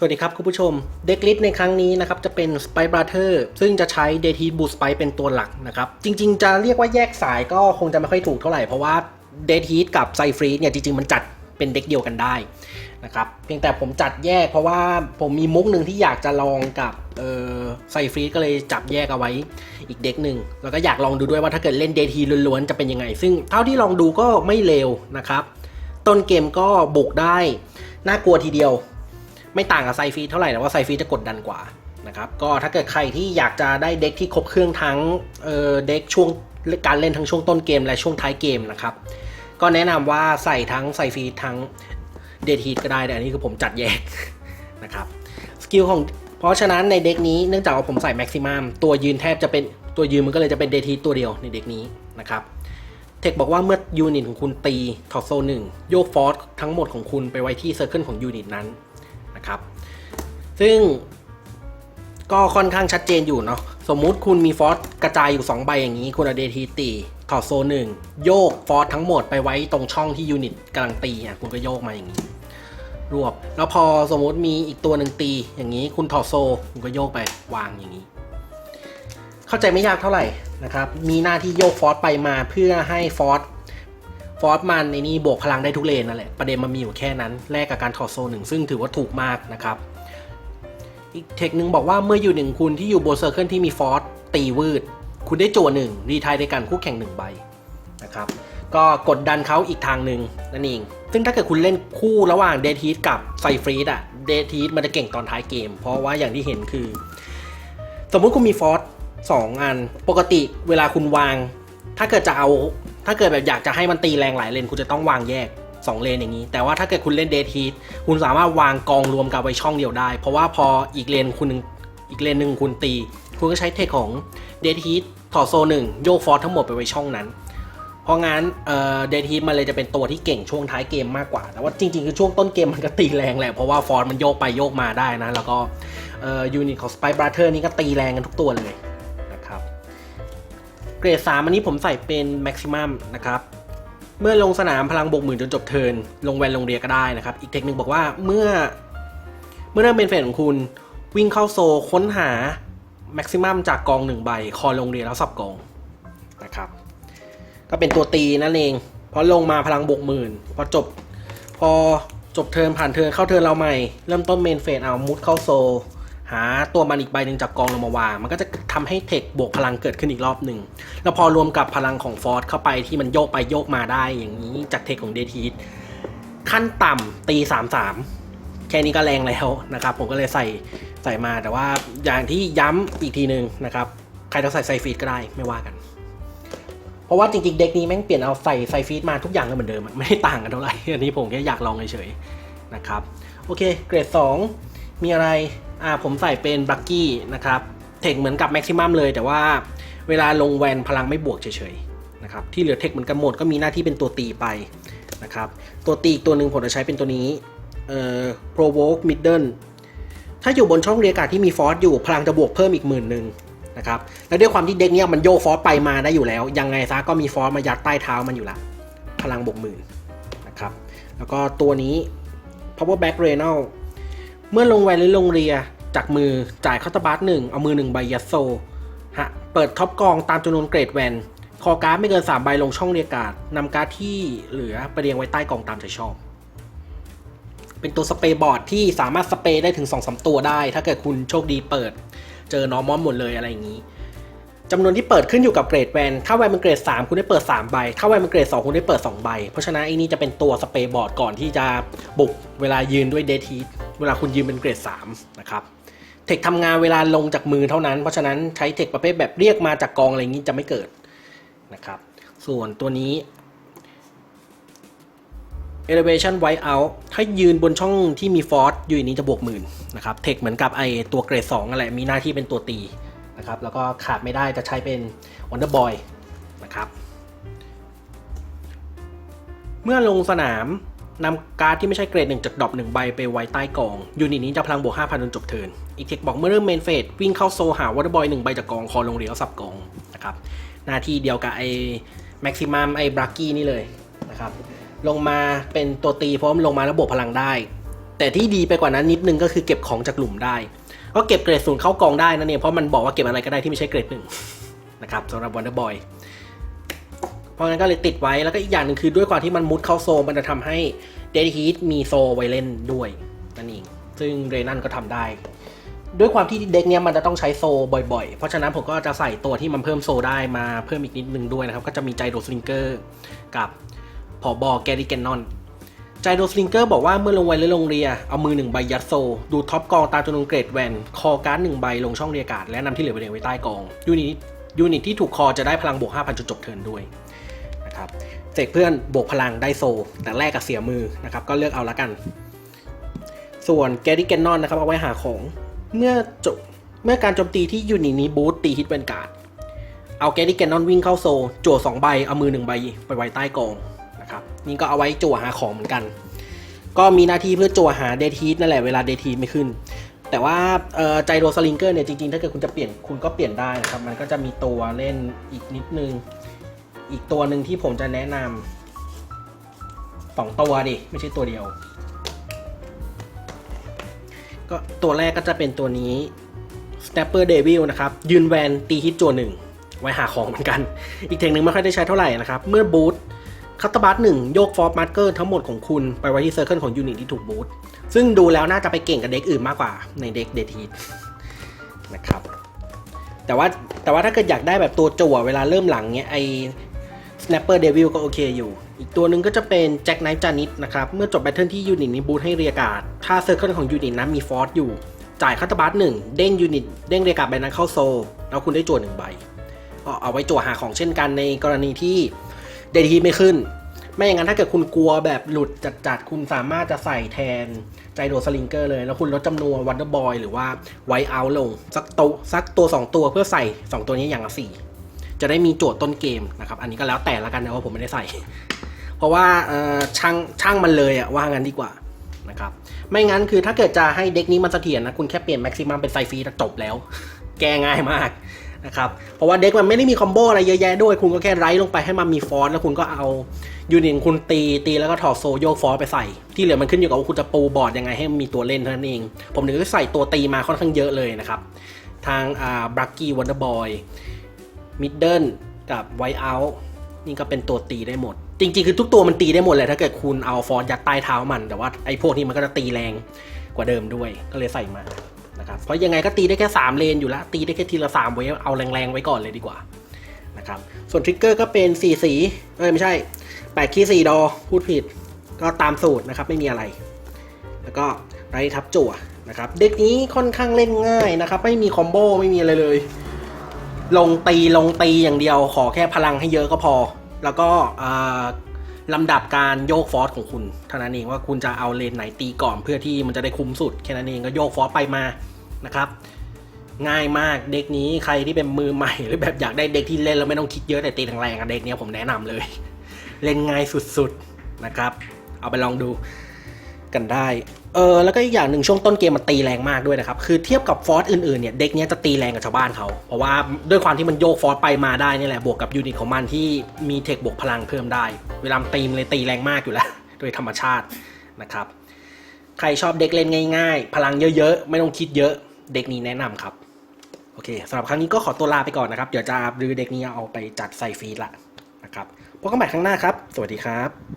สวัสดีครับคุณผู้ชม เด็กลิสในครั้งนี้นะครับจะเป็น Spy Brother ซึ่งจะใช้ d a t e Boost Spy เป็นตัวหลักนะครับ จริง ๆ จะเรียกว่าแยกสายก็คงจะไม่ค่อยถูกเท่าไหร่ เพราะว่า d a t e กับ c y f r e e เนี่ยจริง ๆ มันจัดเป็นเด็กเดียวกันได้นะครับเพียงแต่ผมจัดแยกเพราะว่าผมมีมุกหนึ่งที่อยากจะลองกับเอ่อไซฟรีก็เลยจับแยกเอาไว้อีกเด็กหนึ่งแล้วก็อยากลองดูด้วยว่าถ้าเกิดเล่นเดทีล้วนๆจะเป็นยังไง ซึ่งเท่าที่ลองดูก็ไม่เลวนะครับ ต้นเกมก็บุกได้น่ากลัวทีเดียว ไม่ต่างกับไซฟีเท่าไหร่แต่ว่าไซฟีจะกดดันกว่านะครับก็ถ้าเกิดใครที่อยากจะได้เด็กที่ครบเครื่องทั้งเเด็กช่วงการเล่นทั้งช่วงต้นเกมและช่วงท้ายเกมนะครับก็แนะนำว่าใส่ทั้งไซฟีทั้งเดทฮีทก็ได้แต่อันนี้คือผมจัดแยกนะครับสกิลของเพราะฉะนั้นในเด็กนี้เนื่องจากว่าผมใส่แม็กซิมัมตัวยืนแทบจะเป็นตัวยืนมันก็เลยจะเป็นเดทีตัวเดียวในเด็กนี้นะครับเทคบอกว่าเมื่อยูนิตของคุณตีทอโซหนึ่งโยกฟอร์สทั้งหมดของคุณไปไว้ที่เซอร์เคิลของยูนิตนั้น นะครับ ซึ่งก็ค่อนข้างชัดเจนอยู่เนาะสมมุติคุณมีฟอร์สกระจายอยู่ 2 ใบอย่างนี้ คุณเอาเดทีตีถอดโซหนึ่งโยกฟอร์สทั้งหมดไปไว้ตรงช่องที่ยูนิตกำลังตีอะคุณก็โยกมาอย่างนี้ รวบ แล้วพอสมมุติมีอีกตัวหนึ่งตีอย่างนี้ คุณถอดโซ คุณก็โยกไปวางอย่างนี้ เข้าใจไม่ยากเท่าไหร่นะครับ มีหน้าที่โยกฟอร์สไปมาเพื่อให้ฟอร์ส ฟอร์สมันในนี้บวกพลังได้ทุกเลนนั่นแหละ ประเด็นมันมีอยู่แค่นั้น แลกกับการถอดโซหนึ่งซึ่งถือว่าถูกมากนะครับ อีกเทคหนึ่งบอกว่าเมื่ออยู่หนึ่งคุณที่อยู่บนเซอร์เคิลที่มีฟอร์สตีวืด คุณได้จั่วหนึ่งรีทายในการคู่แข่งหนึ่งใบนะครับ ก็กดดันเขาอีกทางหนึ่งนั่นเอง ซึ่งถ้าเกิดคุณเล่นคู่ระหว่างเดทีสกับไซฟรีดอะเดทีสมันจะเก่งตอนท้ายเกม เพราะว่าอย่างที่เห็นคือ สมมุติคุณมีฟอร์สสองอัน ปกติเวลาคุณวาง ถ้าเกิดจะเอา ถ้าเกิดแบบอยากจะให้มันตีแรงหลายเลนคุณจะต้องวางแยก 2 เลนอย่างนี้ แต่ว่าถ้าเกิดคุณเล่นเดทีสคุณสามารถวางกองรวมกันไว้ช่องเดียวได้ เพราะว่าพออีกเลนคุณหนึ่งอีกเลนหนึ่งคุณตี คุณก็ใช้เทคของเดทีสถอดโซหนึ่งโยกฟอร์ทั้งหมดไปไว้ช่องนั้น เพราะงั้นเออเดทีมันเลยจะเป็นตัวที่เก่งช่วงท้ายเกมมากกว่า แต่ว่าจริงๆคือช่วงต้นเกมมันก็ตีแรงแหละเพราะว่าฟอร์ดมันโยกไปโยกมาได้นะแล้วก็เออยูนิตของ Spy Brother นี่ก็ตีแรงกันทุกตัวเลย เกรด3อันนี้ผมใส่เป็น Maximum นะครับเมื่อลงสนามพลังบวกหมื่นจนจบเทิร์นลงแวนลงเรียก็ได้นะครับ อีกเทคนิคบอกว่าเมื่อ เมื่อเริ่มเป็นเฟสของคุณ วิ่งเข้าโซค้นหา Maximum จากกองหนึ่งใบ คอลงเรียแล้วสับกองนะครับ ก็เป็นตัวตีนั่นเองพอลงมาพลังบวกหมื่นพอจบ พอจบเทิร์นผ่านเทิร์นเข้าเทิร์นเราใหม่ เริ่มต้นเมนเฟสเอามุดเข้าโซ หาตัวมันอีกใบหนึ่งจากกองลงมาวาง มันก็จะทำให้เทคบวกพลังเกิดขึ้นอีกรอบหนึ่ง แล้วพอรวมกับพลังของฟอร์สเข้าไปที่มันโยกไปโยกมาได้อย่างนี้จากเทคของเดทีสขั้นต่ำตี3-3แค่นี้ก็แรงแล้วนะครับ ผมก็เลยใส่ใส่มาแต่ว่าอย่างที่ย้ำอีกทีหนึ่งนะครับ ใครจะใส่ไซฟีดก็ได้ไม่ว่ากัน เพราะว่าจริงๆ เด็กนี้แม่งเปลี่ยนเอาใส่ไซฟีดมาทุกอย่างก็เหมือนเดิมไม่ได้ต่างกันเท่าไหร่อันนี้ผมแค่อยากลองเฉยๆนะครับ โอเค เกรด 2 มีอะไร อ่าผมใส่เป็นบักกี้นะครับเทคเหมือนกับแม็กซิมัมเลย แต่ว่าเวลาลงแวนพลังไม่บวกเฉยๆนะครับที่เหลือเทคเหมือนกันหมดก็มีหน้าที่เป็นตัวตีไปนะครับตัวตีอีกตัวหนึ่งผมจะใช้เป็นตัวนี้เอ่อ provoke middle ถ้าอยู่บนช่องเรียการ์ดที่มีฟอร์สอยู่พลังจะบวกเพิ่มอีกหมื่นหนึ่งนะครับแล้วด้วยความที่เด็กเนี้ยมันโยกฟอร์สไปมาได้อยู่แล้ว ยังไงซะก็มีฟอร์สมายัดใต้เท้ามันอยู่ละพลังบวกหมื่นนะครับแล้วก็ตัวนี้ power back r e n a l เมื่อลงแวนหรือลงเรียจากมือจ่ายคาตบัสหนึ่งเอามือหนึ่งใบยัดโซฮะเปิดท็อปกองตามจำนวนเกรดแวนคอการ์ดไม่เกิน3ใบลงช่องเรียการ์ดนำการ์ดที่เหลือไปเรียงไว้ใต้กองตามใจชอบ เป็นตัวสเปย์บอร์ดที่สามารถสเปย์ได้ถึง2อสตัวได้ ถ้าเกิดคุณโชคดีเปิด เจอนอร์มอมหมดเลยอะไรอย่างนี้จำนวนที่เปิดขึ้นอยู่กับเกรดแวน ถ้าแวนเป็นเกรด 3 คุณได้เปิด 3 ใบ ถ้าแวนเป็นเกรด 2 คุณได้เปิด 2 ใบ เพราะฉะนั้นไอ้นี่จะเป็นตัวสเปย์บอร์ดก่อนที่จะบุกเวลายืนด้วยเดที เวลาคุณยืนเป็นเกรด3นะครับเทคทำงานเวลาลงจากมือเท่านั้น เพราะฉะนั้นใช้เทคประเภทแบบเรียกมาจากกองอะไรอย่างนี้จะไม่เกิดนะครับส่วนตัวนี้ elevation white out ถ้ายืนบนช่องที่มีฟอร์สอยู่นนี้จะบวกหมื่นนะครับเทคเหมือนกับไอตัวเกรด2อะไรมีหน้าที่เป็นตัวตีนะครับแล้วก็ขาดไม่ได้จะใช้เป็น Wonder Boy นะครับ เมื่อลงสนาม นำการ์ดที่ไม่ใช่เกรดหนึ่งจากดรอปหนึ่งใบไปไว้ใต้กอง ยูนิตนี้จะพลังบวก5,000จนจบเทิร์นอีกเทคบอกเมื่อเริ่มเมนเฟสวิ่งเข้าโซหา Wonder Boy หนึ่งใบจากกอง คอลงเหลียวสับกองนะครับหน้าที่เดียวกับไอ้แม็กซิมัมไอ้บรักกี้นี่เลยนะครับลงมาเป็นตัวตีพราะมันลงมาแล้วบวกพลังได้ แต่ที่ดีไปกว่านั้นนิดนึงก็คือเก็บของจากหลุมได้ก็เก็บเกรดศูนย์เข้ากองได้นั่นเองเพราะมันบอกว่าเก็บอะไรก็ได้ที่ไม่ใช่เกรดหนึ่งนะครับสำหรับ Wonder Boy เพราะงั้นก็เลยติดไว้แล้วก็อีกอย่างหนึ่งคือด้วยความที่มันมุดเข้าโซมันจะทำให้เดดฮีทมีโซไว้เล่นด้วยนั่นเองซึ่งเรนันก็ทำได้ ด้วยความที่เด็กเนี้ยมันจะต้องใช้โซบ่อยๆ เพราะฉะนั้นผมก็จะใส่ตัวที่มันเพิ่มโซได้มาเพิ่มอีกนิดนึงด้วยนะครับ ก็จะมีไจโดสลิงเกอร์กับผอบอแกริแกนนอนไจโดสลิงเกอร์บอกว่าเมื่อลงไวหรือลงเรีย เอามือหนึ่งใบยัดโซ ดูท็อปกองตามจำนวนเกรดแวน คอการ์ดหนึ่งใบลงช่องเรียการและนำที่เหลือไปเรียงไว้ใต้กอง ยูนิตยูนิตที่ถูกคอจะได้พลังบวก 5,000จนจบเทิร์นด้วย นะครับเสกเพื่อนบวกพลังได้โซ แต่แลกกับเสียมือนะครับก็เลือกเอาละกัน ส่วนแกริแกนนอนนะครับเอาไว้หาของเมื่อจบเมื่อการโจมตีที่ยูนิตนี้บูตตีฮิตแวนการ์ดเอาแกริแกนนอนวิ่งเข้าโซ จั่วสองใบเอามือหนึ่งใบไปไว้ใต้กองนะครับนี่ก็เอาไว้จั่วหาของเหมือนกัน ก็มีหน้าที่เพื่อจั่วหาเดทีสนั่นแหละเวลาเดทีสไม่ขึ้นแต่ว่าเอ่อไจโรสลิงเกอร์เนี่ยจริงๆ ถ้าเกิดคุณจะเปลี่ยนคุณก็เปลี่ยนได้นะครับ มันก็จะมีตัวเล่นอีกนิดนึง อีกตัวหนึ่งที่ผมจะแนะนำสองตัวดิ ไม่ใช่ตัวเดียว ก็ตัวแรกก็จะเป็นตัวนี้ Snapper Devil นะครับ ยืนแวนตีฮิตจัวหนึ่ง ไว้หาของเหมือนกัน อีกเทคหนึ่งไม่ค่อยได้ใช้เท่าไหร่นะครับ เมื่อบูทคัตตบัตหนึ่งโยกฟอร์มาร์เกอร์ทั้งหมดของคุณไปไว้ที่เซอร์เคิลของยูนิตที่ถูกบูทซึ่งดูแล้วน่าจะไปเก่งกับเด็กอื่นมากกว่าในเด็กเดทีนะครับแต่ว่าแต่ว่าถ้าเกิดอยากได้แบบตัวจั่วเวลาเริ่มหลังเนี้ยไอ Snapper Devil ก็โอเคอยู่ อีกตัวหนึ่งก็จะเป็น Jack Knight Janit นะครับ เมื่อจบแบทเทิลที่ยูนิตนี้บูทให้เรียการ์ดถ้าเซอร์เคิลของยูนิตนั้นมีฟอร์สอยู่ จ่ายคัตบัตหนึ่งเด้งยูนิตเด้งเรียการ์ดใบนั้นเข้าโซลแล้วคุณได้จั่วหนึ่งใบก็เอาไว้จั่วหาของเช่นกันในกรณีที่เดทีไม่ขึ้น ไม่อย่างนั้นถ้าเกิดคุณกลัวแบบหลุดจัดๆคุณสามารถจะใส่แทนไจโดสลิงเกอร์เลย แล้วคุณลดจำนวนวันเดอร์บอยหรือว่าไวเอาลงสักตัวสักตัว 2 ตัวเพื่อใส่ 2 ตัวนี้อย่างละสี่ จะได้มีโจทย์ต้นเกมนะครับ อันนี้ก็แล้วแต่ละกันนะว่าผมไม่ได้ใส่ เพราะว่าช่างช่างมันเลยอะว่างั้นดีกว่านะครับ ไม่งั้นคือถ้าเกิดจะให้เด็กนี้มันเสถียรนะคุณแค่เปลี่ยนแม็กซิมัมเป็นไซฟีจบแล้ว แก้ง่ายมากนะครับ เพราะว่าเด็กมันไม่ได้มีคอมโบอะไรเยอะแยะด้วย คุณก็แค่ไร้ลงไปให้มันมีฟอสแล้วคุณก็เอายูนิตคุณตีตีแล้วก็ถอดโซโยกฟอสไปใส่ ที่เหลือมันขึ้นอยู่กับว่าคุณจะปูบอร์ดยังไงให้มันมีตัวเล่นเท่านั้นเอง ผมถึงได้ใส่ตัวตีมาค่อนข้างเยอะเลยนะครับ ทางอ่าบรักกี้วันเดอร์บอย มิดเดิลกับไวท์เอาท์นี่ก็เป็นตัวตีได้หมด จริง ๆ คือทุกตัวมันตีได้หมดเลยถ้าเกิดคุณเอาฟอสยัดใต้เท้ามัน แต่ว่าไอ้พวกนี้มันก็จะตีแรงกว่าเดิมด้วยก็เลยใส่มานะครับเพราะยังไงก็ตีได้แค่ 3 เลนอยู่แล้ว ตีได้แค่ทีละ 3 ไว้เอาแรงๆไว้ก่อนเลยดีกว่านะครับส่วนทริกเกอร์ก็เป็น 4 สีเอ้ยไม่ใช่8คีย์4ดอ พูดผิด ก็ตามสูตรนะครับไม่มีอะไร แล้วก็ไรทับจั่วนะครับเด็กนี้ค่อนข้างเล่นง่ายนะครับไม่มีคอมโบไม่มีอะไรเลย ลงตีลงตีอย่างเดียวขอแค่พลังให้เยอะก็พอ แล้วก็ลำดับการโยกฟอสของคุณเท่านั้นเองว่าคุณจะเอาเลนไหนตีก่อนเพื่อที่มันจะได้คุ้มสุดแค่นั้นเองก็โยกฟอสไปมานะครับง่ายมากเด็กนี้ใครที่เป็นมือใหม่หรือแบบอยากได้เด็กที่เล่นแล้วไม่ต้องคิดเยอะแต่ตีแรงๆอะเด็กนี้ผมแนะนำเลย เล่นง่ายสุดๆนะครับ เอาไปลองดู กันได้ เออแล้วก็อีกอย่างหนึ่งช่วงต้นเกมมันตีแรงมากด้วยนะครับ คือเทียบกับฟอร์สอื่นๆเนี่ยเด็กเนี้ยจะตีแรงกับชาวบ้านเขา เพราะว่าด้วยความที่มันโยกฟอร์สไปมาได้นี่แหละบวกกับยูนิตของมันที่มีเทคบวกพลังเพิ่มได้ เวลามันตีมันเลยตีแรงมากอยู่แล้วโดยธรรมชาตินะครับ ใครชอบเด็กเล่นง่าย ๆ พลังเยอะๆ ไม่ต้องคิดเยอะเด็กนี้แนะนำครับโอเคสำหรับครั้งนี้ก็ขอตัวลาไปก่อนนะครับ เดี๋ยวจะรื้อเด็กนี้เอาไปจัดใส่ฟีดละนะครับพบกันใหม่ครั้งหน้าครับ สวัสดีครับ